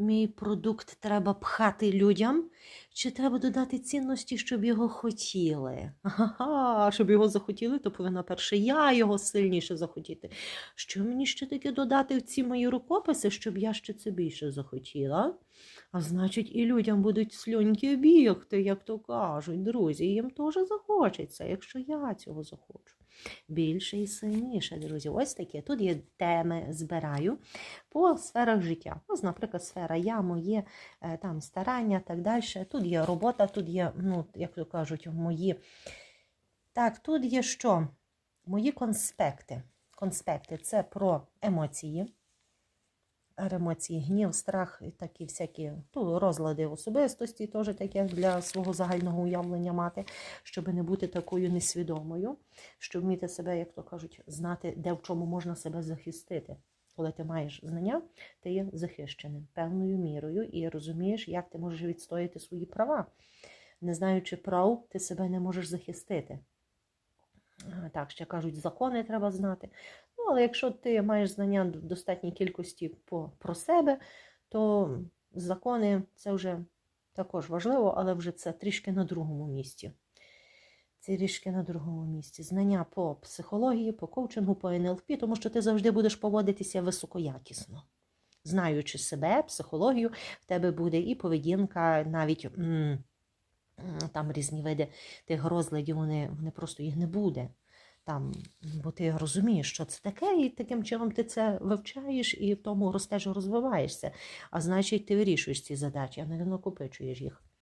мій продукт треба пхати людям, чи треба додати цінності, щоб його хотіли? Ага, щоб його захотіли, то повинна перше я його сильніше захотіти. Що мені ще таке додати в ці мої рукописи, щоб я ще це більше захотіла? А значить, і людям будуть слюньки бігти, як то кажуть, друзі. Їм теж захочеться, якщо я цього захочу. Більше і сильніше, друзі. Ось таке. Тут є теми збираю по сферах життя. Ось, наприклад, сфера я, моє е, там старання, так далі. Тут є робота, тут є, ну, як то кажуть, мої. Так, тут є що? Мої конспекти. Конспекти це про емоції. Емоції, гнів, страх, і такі всякі ну, розлади особистості, теж таке для свого загального уявлення мати, щоб не бути такою несвідомою, щоб вміти себе, як то кажуть, знати, де в чому можна себе захистити. Коли ти маєш знання, ти є захищеним певною мірою і розумієш, як ти можеш відстояти свої права. Не знаючи прав, ти себе не можеш захистити. Е, Так, ще кажуть, закони треба знати. Ну, але якщо ти маєш знання в достатній кількості по, про себе, то закони це вже також важливо, але вже це трішки на другому місці. Це трішки на другому місці. Знання по психології, по коучингу, по НЛП, тому що ти завжди будеш поводитися високоякісно. Знаючи себе, психологію, в тебе буде і поведінка, навіть там різні види тих розладів, вони, вони просто їх не буде. Там, бо ти розумієш, що це таке, і таким чином ти це вивчаєш і в тому ростеш розвиваєшся. А значить, ти вирішуєш ці задачі, а не накопичуєш їх.